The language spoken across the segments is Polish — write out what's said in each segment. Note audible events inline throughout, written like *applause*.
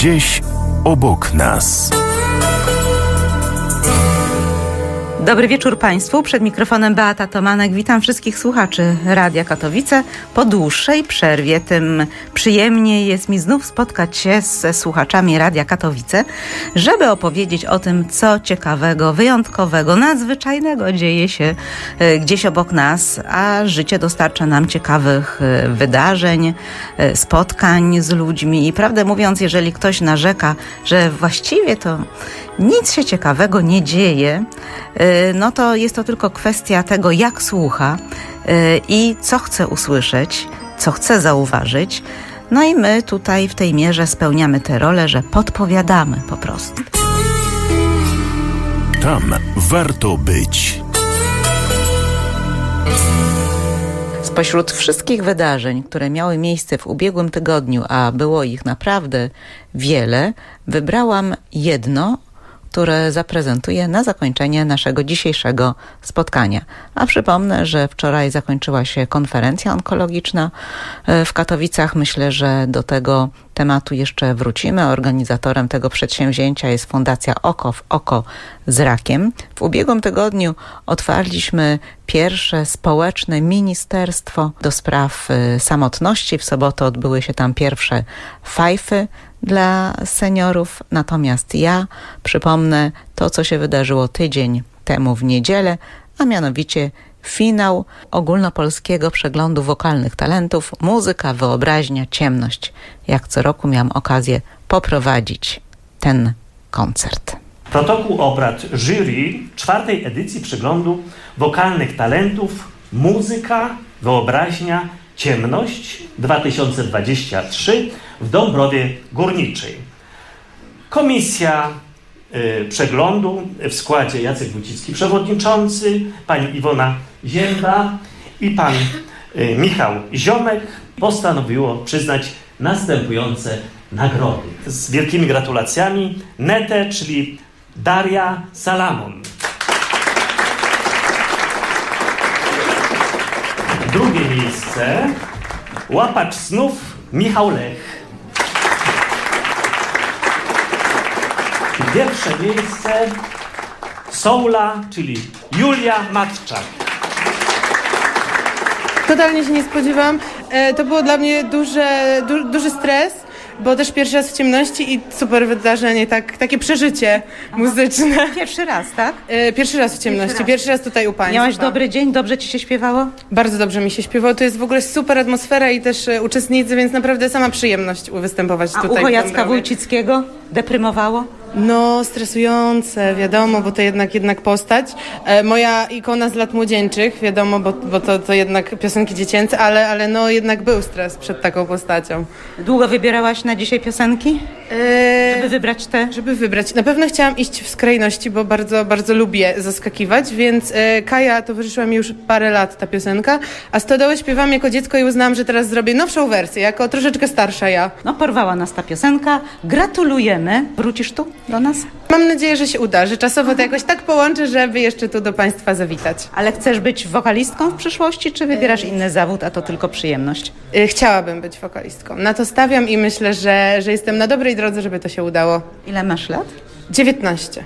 Gdzieś obok nas. Dobry wieczór Państwu. Przed mikrofonem Beata Tomanek. Witam wszystkich słuchaczy Radia Katowice. Po dłuższej przerwie tym przyjemniej jest mi znów spotkać się ze słuchaczami Radia Katowice, żeby opowiedzieć o tym, co ciekawego, wyjątkowego, nadzwyczajnego dzieje się e, gdzieś obok nas, a życie dostarcza nam ciekawych e, wydarzeń, e, spotkań z ludźmi. I prawdę mówiąc, jeżeli ktoś narzeka, że właściwie to nic się ciekawego nie dzieje, no to jest to tylko kwestia tego, jak słucha y, i co chce usłyszeć, co chce zauważyć. No i my tutaj w tej mierze spełniamy tę rolę, że podpowiadamy po prostu. Tam warto być. Spośród wszystkich wydarzeń, które miały miejsce w ubiegłym tygodniu, a było ich naprawdę wiele, wybrałam jedno, które zaprezentuję na zakończenie naszego dzisiejszego spotkania. A przypomnę, że wczoraj zakończyła się konferencja onkologiczna e, w Katowicach. Myślę, że do tego tematu jeszcze wrócimy. Organizatorem tego przedsięwzięcia jest Fundacja Oko w Oko z Rakiem. W ubiegłym tygodniu otwarliśmy pierwsze społeczne ministerstwo do spraw e, samotności. W sobotę odbyły się tam pierwsze fajfy dla seniorów. Natomiast ja przypomnę to, co się wydarzyło tydzień temu w niedzielę, a mianowicie finał ogólnopolskiego przeglądu wokalnych talentów Muzyka, Wyobraźnia, Ciemność. Jak co roku miałam okazję poprowadzić ten koncert. Protokół obrad jury czwartej edycji przeglądu wokalnych talentów Muzyka, Wyobraźnia, Ciemność 2023 w Dąbrowie Górniczej. Komisja y, przeglądu w składzie Jacek Wójcicki przewodniczący, pani Iwona Zięba i pan y, Michał Ziomek postanowiło przyznać następujące nagrody. Z wielkimi gratulacjami Netę, czyli Daria Salamon. Drugie miejsce łapacz snów Michał Lech. Pierwsze miejsce Soula, czyli Julia Matczak. Totalnie się nie spodziewałam. E, to było dla mnie duże, du, duży stres, bo też pierwszy raz w ciemności i super wydarzenie, tak, takie przeżycie muzyczne. *laughs* Pierwszy raz, tak? E, pierwszy raz w ciemności, pierwszy raz tutaj u Państwa. Miałaś dobry dzień, dobrze ci się śpiewało? Bardzo dobrze mi się śpiewało. To jest w ogóle super atmosfera i też e, uczestnicy, więc naprawdę sama przyjemność występować A tutaj. ucho w Jacka Dąbrowie. Wójcickiego deprymowało? No, stresujące, wiadomo, bo to jednak jednak postać. E, moja ikona z lat młodzieńczych, wiadomo, bo, bo to, to jednak piosenki dziecięce, ale, ale no jednak był stres przed taką postacią. Długo wybierałaś na dzisiaj piosenki, E, żeby wybrać te? Żeby wybrać. Na pewno chciałam iść w skrajności, bo bardzo, bardzo lubię zaskakiwać, więc e, Kaja towarzyszyła mi już parę lat ta piosenka, a Stodołę śpiewam jako dziecko i uznałam, że teraz zrobię nowszą wersję, jako troszeczkę starsza ja. No, porwała nas ta piosenka. Gratulujemy. Wrócisz tu do nas? Mam nadzieję, że się uda, że czasowo to jakoś tak połączę, żeby jeszcze tu do Państwa zawitać. Ale chcesz być wokalistką w przyszłości, czy wybierasz inny zawód, a to tylko przyjemność? E, Chciałabym być wokalistką. Na to stawiam i myślę, że, że jestem na dobrej drodze, żeby to się udało. Ile masz lat? 19.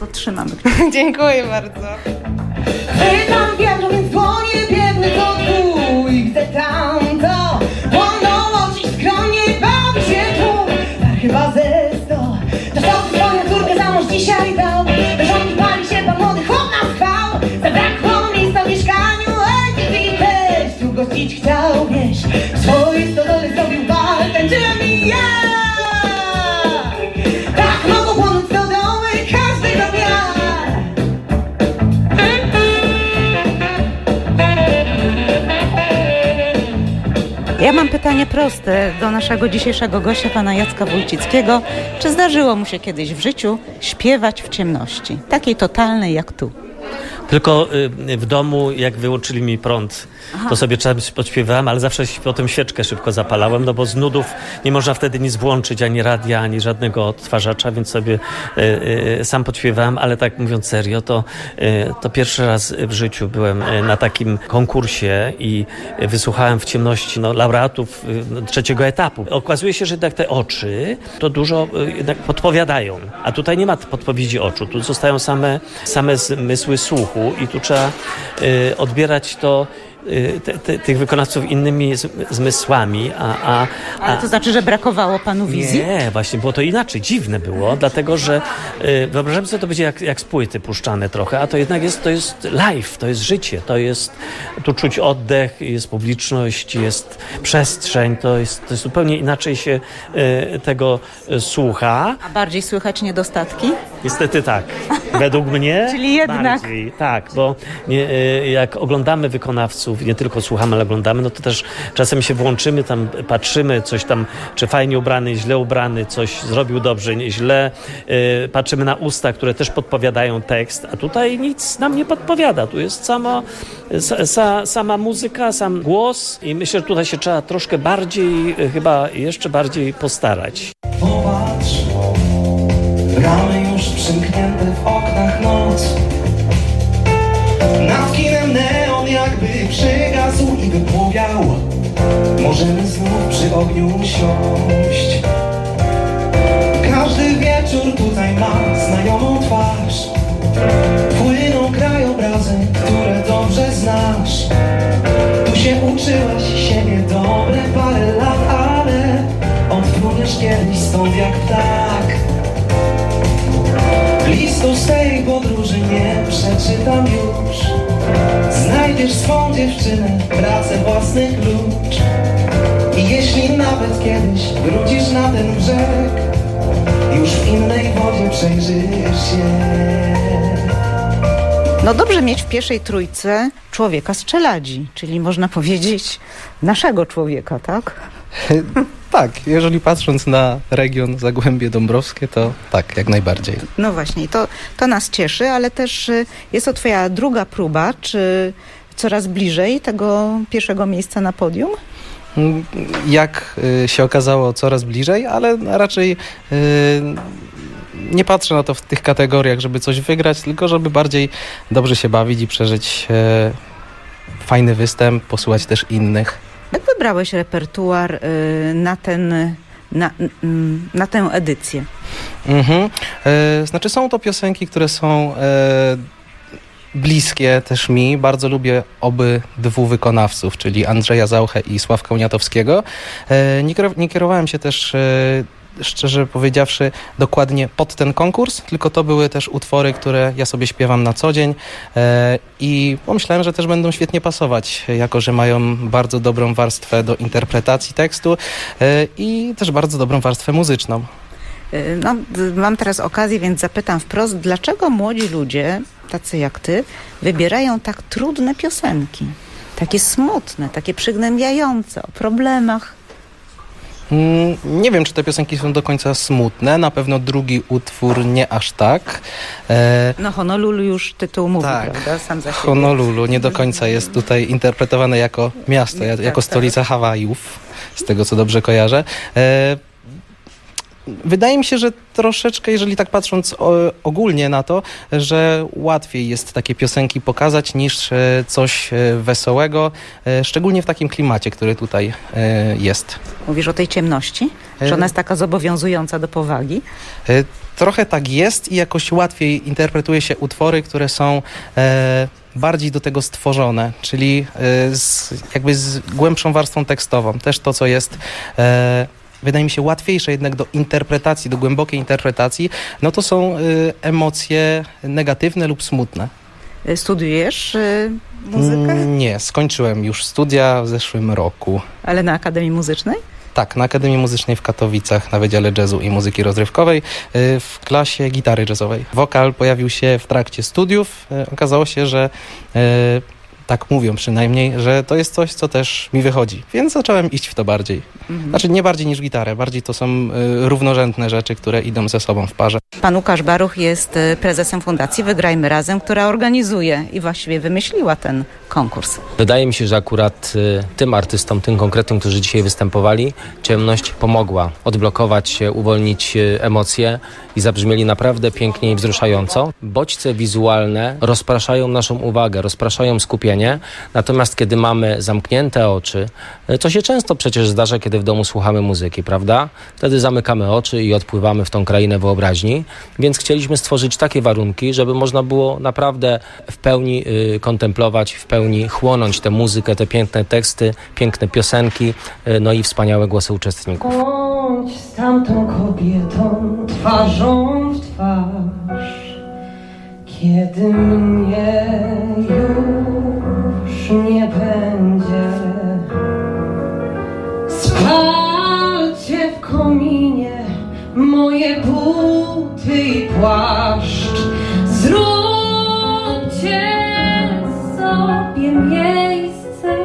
To trzymamy. *laughs* Dziękuję bardzo. Chwytam wiatr więc dłonie, biegnę za Ja mam pytanie proste do naszego dzisiejszego gościa, pana Jacka Wójcickiego. Czy zdarzyło mu się kiedyś w życiu śpiewać w ciemności? Takiej totalnej jak tu. Tylko y, w domu, jak wyłączyli mi prąd, to sobie czasem podśpiewałem, ale zawsze potem świeczkę szybko zapalałem, no bo z nudów nie można wtedy nic włączyć, ani radia, ani żadnego odtwarzacza, więc sobie y, y, sam podśpiewałem, ale tak mówiąc serio, to, to pierwszy raz w życiu byłem na takim konkursie i wysłuchałem w ciemności no, laureatów trzeciego etapu. Okazuje się, że jednak te oczy to dużo jednak podpowiadają, a tutaj nie ma podpowiedzi oczu, tu zostają same, same zmysły słuchu i tu trzeba y, odbierać to y, te, te, tych wykonawców innymi zmysłami, a, a, Ale a to znaczy, że brakowało panu wizji? nie, właśnie było to inaczej, dziwne było, dlatego że y, wyobrażam sobie, to będzie jak, jak z płyty puszczane trochę, a to jednak jest, to jest live, to jest życie, to jest, tu czuć oddech, jest publiczność, jest przestrzeń, to jest, to jest zupełnie inaczej się y, tego y, słucha. A bardziej słychać niedostatki? Niestety tak. Według mnie. *laughs* Czyli jednak. Bardziej, tak, bo nie, y, jak oglądamy wykonawców, nie tylko słuchamy, ale oglądamy, no to też czasem się włączymy, tam patrzymy, coś tam, czy fajnie ubrany, źle ubrany, coś zrobił dobrze, nie źle. Y, patrzymy na usta, które też podpowiadają tekst, a tutaj nic nam nie podpowiada. Tu jest sama, sa, sa, sama muzyka, sam głos i myślę, że tutaj się trzeba troszkę bardziej, y, chyba jeszcze bardziej postarać. Już przymknięte w oknach noc. Nad kinem neon jakby przygasł i wypłowiał. Możemy znów przy ogniu siąść. Każdy wieczór tutaj ma znajomą twarz dziewczynę, pracę własny klucz. I jeśli nawet kiedyś wrócisz na ten brzeg, już w innej wodzie przejrzysz się. No dobrze mieć w pierwszej trójce człowieka z czeladzi, czyli można powiedzieć naszego człowieka, tak? *laughs* Tak, jeżeli patrząc na region Zagłębie Dąbrowskie, to tak, jak najbardziej. No właśnie, i to, to nas cieszy, ale też y, jest to twoja druga próba, czy coraz bliżej tego pierwszego miejsca na podium? Jak y, się okazało, coraz bliżej, ale raczej y, nie patrzę na to w tych kategoriach, żeby coś wygrać, tylko żeby bardziej dobrze się bawić i przeżyć y, fajny występ, posłuchać też innych. Jak wybrałeś repertuar na ten, na, na tę edycję? Mhm. Znaczy są to piosenki, które są bliskie też mi. Bardzo lubię obydwu wykonawców, czyli Andrzeja Zauchę i Sławka Uniatowskiego. E, nie, kier- nie kierowałem się też e, szczerze powiedziawszy, dokładnie pod ten konkurs, tylko to były też utwory, które ja sobie śpiewam na co dzień e, i pomyślałem, że też będą świetnie pasować, jako że mają bardzo dobrą warstwę do interpretacji tekstu i też bardzo dobrą warstwę muzyczną. Y, No, mam teraz okazję, więc zapytam wprost, dlaczego młodzi ludzie, tacy jak ty, wybierają tak trudne piosenki? Takie smutne, takie przygnębiające, o problemach. Mm, Nie wiem, czy te piosenki są do końca smutne. Na pewno drugi utwór nie aż tak. E, No Honolulu już tytuł mówi, Tak. prawda? Sam za siebie. Honolulu nie do końca jest tutaj interpretowane jako miasto, Tak, jako tak. stolica Hawajów, z tego co dobrze kojarzę. E, Wydaje mi się, że troszeczkę, jeżeli tak patrząc ogólnie na to, że łatwiej jest takie piosenki pokazać niż e, coś e, wesołego, e, szczególnie w takim klimacie, który tutaj jest. Mówisz o tej ciemności? Że ona jest taka zobowiązująca do powagi? Trochę tak jest i jakoś łatwiej interpretuje się utwory, które są bardziej do tego stworzone, czyli z, jakby z głębszą warstwą tekstową. Też to, co jest. Wydaje mi się łatwiejsze jednak do interpretacji, do głębokiej interpretacji, no to są e, emocje negatywne lub smutne. Y, Studiujesz y, muzykę? Mm, Nie, skończyłem już studia w zeszłym roku. Ale na Akademii Muzycznej? Tak, na Akademii Muzycznej w Katowicach na Wydziale Jazzu i Muzyki Rozrywkowej y, w klasie gitary jazzowej. Wokal pojawił się w trakcie studiów. Y, Okazało się, że y, tak mówią przynajmniej, że to jest coś, co też mi wychodzi. Więc zacząłem iść w to bardziej. Znaczy nie bardziej niż gitarę, bardziej to są y, równorzędne rzeczy, które idą ze sobą w parze. Pan Łukasz Baruch jest y, prezesem Fundacji Wygrajmy Razem, która organizuje i właściwie wymyśliła ten konkurs. Wydaje mi się, że akurat y, tym artystom, tym konkretnym, którzy dzisiaj występowali, ciemność pomogła odblokować się, uwolnić y, emocje i zabrzmieli naprawdę pięknie i wzruszająco. Bodźce wizualne rozpraszają naszą uwagę, rozpraszają skupienie, natomiast kiedy mamy zamknięte oczy, y, co się często przecież zdarza, kiedy w domu słuchamy muzyki, prawda? Wtedy zamykamy oczy i odpływamy w tą krainę wyobraźni, więc chcieliśmy stworzyć takie warunki, żeby można było naprawdę w pełni y, kontemplować, w pełni chłonąć tę muzykę, te piękne teksty, piękne piosenki, y, no i wspaniałe głosy uczestników. Bądź z tamtą kobietą twarzą w twarz, kiedy mnie już nie będzie. Spalcie w kominie moje buty i płaszcz. Zróbcie sobie miejsce,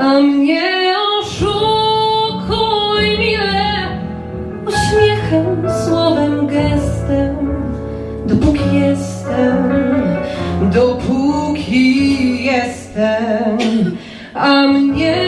a mnie oszukuj mile uśmiechem, słowem, gestem, dopóki jestem, dopóki jestem, a mnie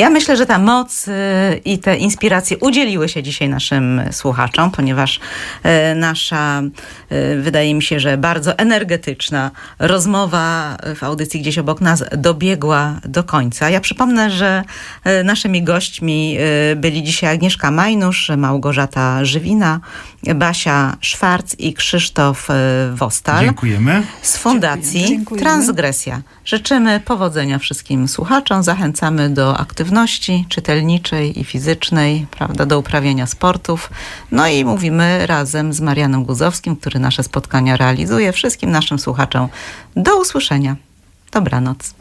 Ja myślę, że ta moc y, i te inspiracje udzieliły się dzisiaj naszym słuchaczom, ponieważ y, nasza, y, wydaje mi się, że bardzo energetyczna rozmowa w audycji gdzieś obok nas dobiegła do końca. Ja przypomnę, że naszymi gośćmi byli dzisiaj Agnieszka Majnusz, Małgorzata Żywina, Basia Szwarc i Krzysztof Wostal Dziękujemy. z Fundacji Transgresja. Życzymy powodzenia wszystkim słuchaczom, zachęcamy do aktywności czytelniczej i fizycznej, prawda, do uprawiania sportów. No i mówimy razem z Marianem Guzowskim, który nasze spotkania realizuje. Wszystkim naszym słuchaczom do usłyszenia. Dobranoc.